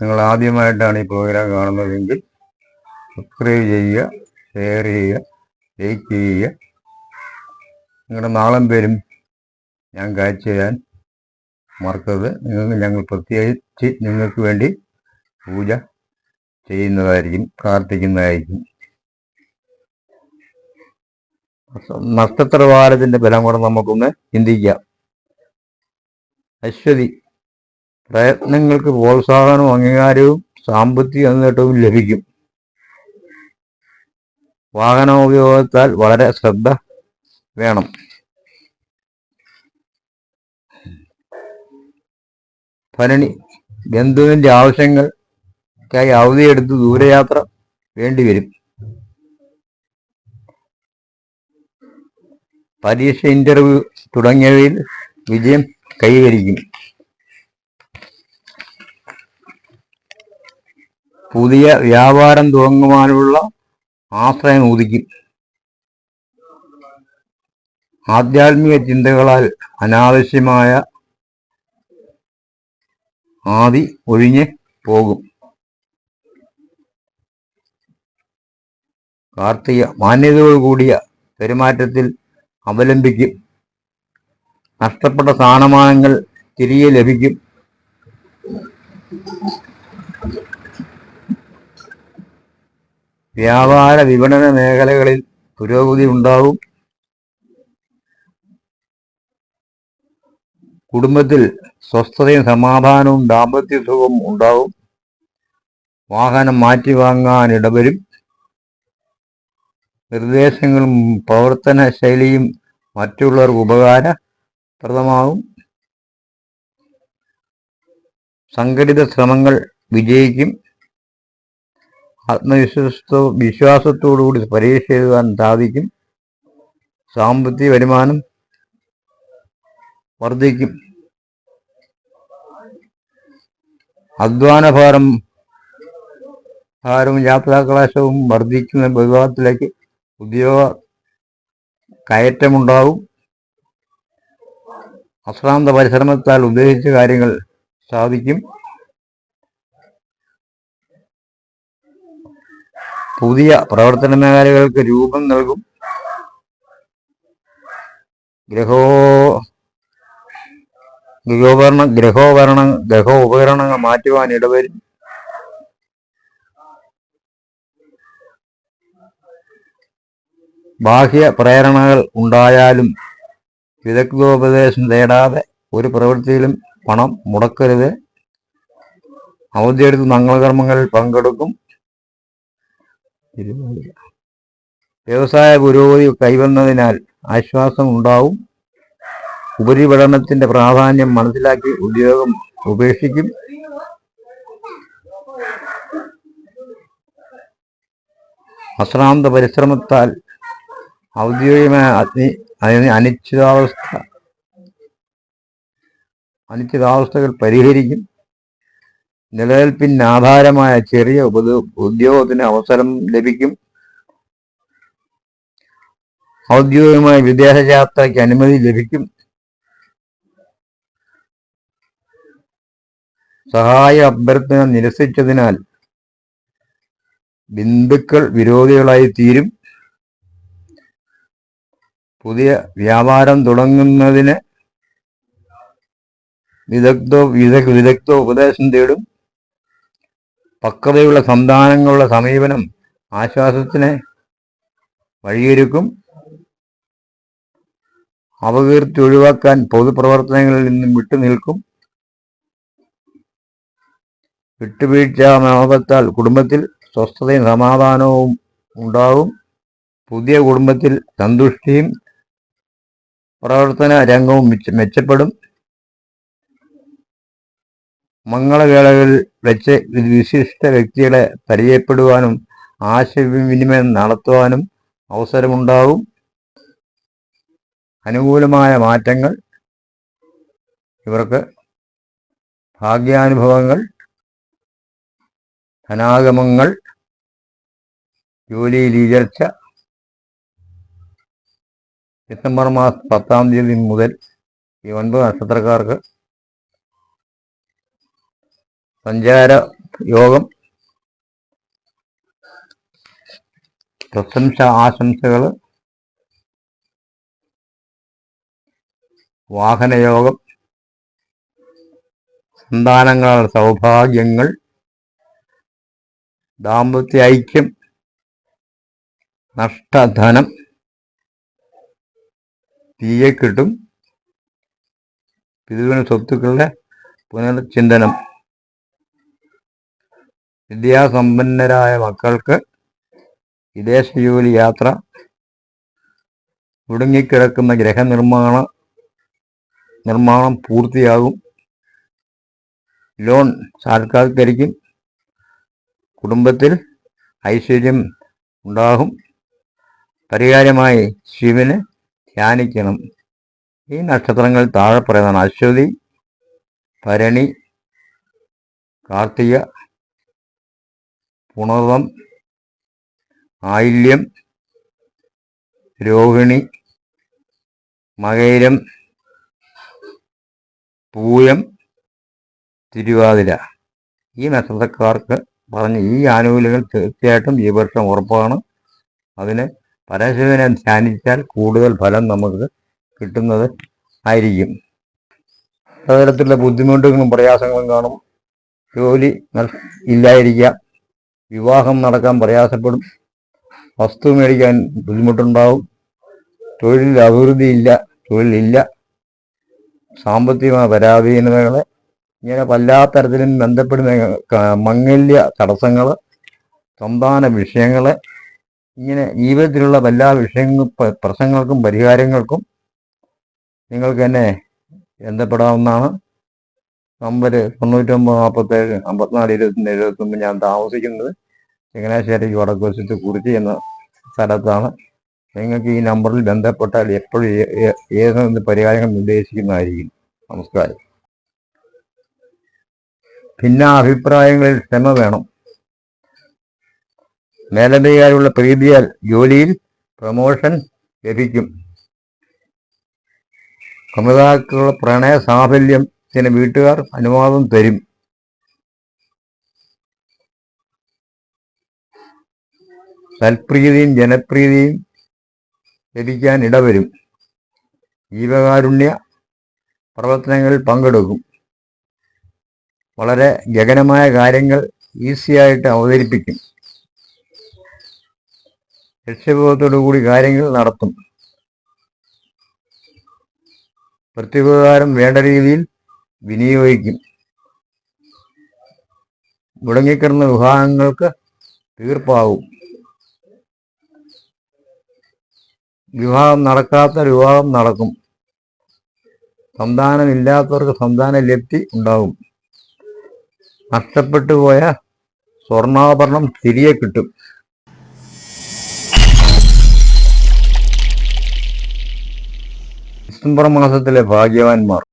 നിങ്ങൾ ആദ്യമായിട്ടാണ് ഈ പ്രോഗ്രാം കാണുന്നതെങ്കിൽ സബ്സ്ക്രൈബ് ചെയ്യുക ഷെയർ ചെയ്യുക ലൈക്ക് ചെയ്യുക. നിങ്ങളുടെ നാളം പേരും ഞാൻ കാഴ്ച ചെയ്യാൻ മറക്കരുത്. നിങ്ങൾക്ക് ഞങ്ങൾ പ്രത്യേകിച്ച് നിങ്ങൾക്ക് വേണ്ടി പൂജ ചെയ്യുന്നതായിരിക്കും പ്രാർത്ഥിക്കുന്നതായിരിക്കും നക്ഷത്രവാരത്തിന്റെ ബലം കൂടെ നമുക്കൊന്ന് ചിന്തിക്കാം. അശ്വതി പ്രയത്നങ്ങൾക്ക് പ്രോത്സാഹനവും അംഗീകാരവും സാമ്പത്തിക നേട്ടവും ലഭിക്കും. വാഹനോപയോഗത്താൽ വളരെ ശ്രദ്ധ വേണം. ഭരണി ബന്ധുവിന്റെ ആവശ്യങ്ങൾക്കായി അവധിയെടുത്ത് ദൂരയാത്ര വേണ്ടിവരും. പരീക്ഷ ഇന്റർവ്യൂ തുടങ്ങിയവയിൽ വിജയം കൈവരിക്കും പുതിയ വ്യാപാരം തുടങ്ങുവാനുള്ള ആശ്രയം ഉദിക്കും ആധ്യാത്മിക ചിന്തകളാൽ അനാവശ്യമായ ആദി ഒഴിഞ്ഞ് പോകും. കാർത്തിക മാന്യതയോടുകൂടിയ പെരുമാറ്റത്തിൽ അവലംബിക്കും. നഷ്ടപ്പെട്ട സ്ഥാനമാനങ്ങൾ തിരികെ ലഭിക്കും. വ്യാപാര വിപണന മേഖലകളിൽ പുരോഗതി ഉണ്ടാവും കുടുംബത്തിൽ സ്വസ്ഥതയും സമാധാനവും ദാമ്പത്യ സുഖവും ഉണ്ടാവും വാഹനം മാറ്റി വാങ്ങാൻ ഇടവരും. നിർദ്ദേശങ്ങളും പ്രവർത്തന ശൈലിയും മറ്റുള്ളവർക്ക് ഉപകാരപ്രദമാവും സംഘടിത ശ്രമങ്ങൾ വിജയിക്കും. ആത്മവിശ്വാസത്തോ വിശ്വാസത്തോടുകൂടി പരീക്ഷ എഴുതാൻ സാധിക്കും. സാമ്പത്തിക വരുമാനം വർദ്ധിക്കും. അധ്വാനഭാരം ഭാരവും യാത്രാകലാശവും വർദ്ധിക്കുന്ന വിഭാഗത്തിലേക്ക് ഉദ്യോഗ കയറ്റമുണ്ടാവും അശ്രാന്ത പരിശ്രമത്താൽ ഉദ്ദേശിച്ച കാര്യങ്ങൾ സാധിക്കും. പുതിയ പ്രവർത്തന മേഖലകൾക്ക് രൂപം നൽകും. ഗ്രഹോ ഗൃഹോപകരണ ഗ്രഹോപകരണ ഗ്രഹോപകരണങ്ങൾ മാറ്റുവാൻ ഇടവരും. ബാഹ്യ പ്രേരണകൾ ഉണ്ടായാലും വിദഗ്ധോപദേശം തേടാതെ ഒരു പ്രവൃത്തിയിലും പണം മുടക്കരുത്. അവധിയെടുത്ത് മംഗളകർമ്മങ്ങളിൽ പങ്കെടുക്കും. വ്യവസായ പുരോഗതി കൈവന്നതിനാൽ ആശ്വാസം ഉണ്ടാവും. ഉപരിപഠനത്തിന്റെ പ്രാധാന്യം മനസ്സിലാക്കി ഉദ്യോഗം ഉപേക്ഷിക്കും. അശ്രാന്ത പരിശ്രമത്താൽ ഔദ്യോഗികമായ അഗ്നി അതിന് അനിശ്ചിതാവസ്ഥ അനിശ്ചിതാവസ്ഥകൾ പരിഹരിക്കും. നിലനിൽപ്പിന് ആധാരമായ ചെറിയ ഉപദ ഉദ്യോഗത്തിന് അവസരം ലഭിക്കും. ഔദ്യോഗികമായ വിദേശയാത്രയ്ക്ക് അനുമതി ലഭിക്കും. സഹായ അഭ്യർത്ഥന നിരസിച്ചതിനാൽ ബിന്ദുക്കൾ വിരോധികളായി തീരും പുതിയ വ്യാപാരം തുടങ്ങുന്നതിന് വിദഗ്ധ വിദഗ് വിദഗ്ധ ഉപദേശം തേടും. പക്വതയുള്ള സന്താനങ്ങളുടെ സമീപനം ആശ്വാസത്തിന് വഴിയൊരുക്കും. അപകീർത്തി ഒഴിവാക്കാൻ പൊതുപ്രവർത്തനങ്ങളിൽ നിന്നും വിട്ടുനിൽക്കും. വിട്ടുവീഴ്ച മനോഭത്താൽ കുടുംബത്തിൽ സ്വസ്ഥതയും സമാധാനവും ഉണ്ടാവും പുതിയ കുടുംബത്തിൽ സന്തുഷ്ടിയും പ്രവർത്തന രംഗവും മെച്ചപ്പെടും. മംഗളവേളകളിൽ വെച്ച് വിശിഷ്ട വ്യക്തികളെ പരിചയപ്പെടുവാനും ആശയവിനിമയം നടത്തുവാനും അവസരമുണ്ടാവും. അനുകൂലമായ മാറ്റങ്ങൾ ഇവർക്ക് ഭാഗ്യാനുഭവങ്ങൾ ധനാഗമങ്ങൾ ജോലിയിൽ ഉയർച്ച ഡിസംബർ മാസം പത്താം തീയതി മുതൽ ഈ ഒൻപത് നക്ഷത്രക്കാർക്ക് സഞ്ചാര യോഗം പ്രശംസ ആശംസകൾ വാഹനയോഗം സന്താനങ്ങളുടെ സൗഭാഗ്യങ്ങൾ ദാമ്പത്യ ഐക്യം നഷ്ടധനം തീയെ കിട്ടും. പിതൃവിന് സ്വത്തുക്കളുടെ പുനർചിന്തനം. വിദ്യാസമ്പന്നരായ മക്കൾക്ക് വിദേശ ജോലി യാത്ര മുടങ്ങിക്കിടക്കുന്ന ഗ്രഹനിർമ്മാണ നിർമ്മാണം പൂർത്തിയാകും. ലോൺ സാക്ഷാത്കരിക്കും കുടുംബത്തിൽ ഐശ്വര്യം ഉണ്ടാകും. പരിഹാരമായി ശിവന് ധ്യാനിക്കണം. ഈ നക്ഷത്രങ്ങൾ താഴെ പറയുന്നതാണ്. അശ്വതി ഭരണി കാർത്തിക പുണർവം ആയില്യം രോഹിണി മകൈരം പൂയം തിരുവാതിര. ഈ നക്ഷത്രക്കാർക്ക് പറഞ്ഞ് ഈ ആനുകൂല്യങ്ങൾ തീർച്ചയായിട്ടും ഈ വർഷം ഉറപ്പാണ്. അതിന് പരശുവിനെ ധ്യാനിച്ചാൽ കൂടുതൽ ഫലം നമുക്ക് കിട്ടുന്നത് ആയിരിക്കും. പലതരത്തിലുള്ള ബുദ്ധിമുട്ടുകളും പ്രയാസങ്ങളും കാണും. ജോലി ഇല്ലായിരിക്കാം വിവാഹം നടക്കാൻ പ്രയാസപ്പെടും വസ്തു മേടിക്കാൻ ബുദ്ധിമുട്ടുണ്ടാവും തൊഴിൽ അഭിവൃദ്ധിയില്ല തൊഴിലില്ല സാമ്പത്തികമായ പരാധീനതകൾ ഇങ്ങനെ തരത്തിലും ബന്ധപ്പെടുന്ന മംഗല്യ തടസ്സങ്ങൾ സന്താന വിഷയങ്ങൾ ഇങ്ങനെ ജീവിതത്തിലുള്ള എല്ലാ വിഷയങ്ങളും പ- പ്രശ്നങ്ങൾക്കും പരിഹാരങ്ങൾക്കും നിങ്ങൾക്ക് എന്നെ ബന്ധപ്പെടാവുന്നതാണ്. നമ്പർ തൊണ്ണൂറ്റൊമ്പത് നാൽപ്പത്തേഴ് അമ്പത്തിനാല് ഇരുപത്തിന്റെ എഴുപത്തൊമ്പത് ഞാൻ താമസിക്കുന്നത് ചങ്ങനാശ്ശേരി വടക്കുവശത്ത് കുറിച്ചി എന്ന സ്ഥലത്താണ്. നിങ്ങൾക്ക് ഈ നമ്പറിൽ ബന്ധപ്പെട്ടാൽ എപ്പോഴും ഏതെന്ന് പരിഹാരങ്ങൾ നിർദ്ദേശിക്കുന്നതായിരിക്കും. നമസ്കാരം. ഭിന്ന അഭിപ്രായങ്ങളിൽ ക്ഷമ വേണം. മേലധികാരിയുള്ള പ്രീതിയാൽ ജോലിയിൽ പ്രമോഷൻ ലഭിക്കും. കമിതാക്കളുടെ പ്രണയ സാഫല്യത്തിന് വീട്ടുകാർ അനുവാദം തരും. സൽപ്രീതിയും ജനപ്രീതിയും ലഭിക്കാൻ ഇടവരും. ജീവകാരുണ്യ പ്രവർത്തനങ്ങളിൽ പങ്കെടുക്കും. വളരെ ഗഗനമായ കാര്യങ്ങൾ ഈസിയായിട്ട് അവതരിപ്പിക്കും. ലക്ഷ്യബോധത്തോടു കൂടി കാര്യങ്ങൾ നടത്തും. പ്രത്യുപകാരം വേണ്ട രീതിയിൽ വിനിയോഗിക്കും. മുടങ്ങിക്കിടന്ന വിവാഹങ്ങൾക്ക് തീർപ്പാവും വിവാഹം നടക്കാത്ത വിവാഹം നടക്കും. സന്താനമില്ലാത്തവർക്ക് സന്താന ലബ്ധി ഉണ്ടാകും. നഷ്ടപ്പെട്ടു പോയ സ്വർണാഭരണം തിരികെ കിട്ടും. ഡിസംബർ മാസത്തിലെ ഭാഗ്യവാന്മാർ.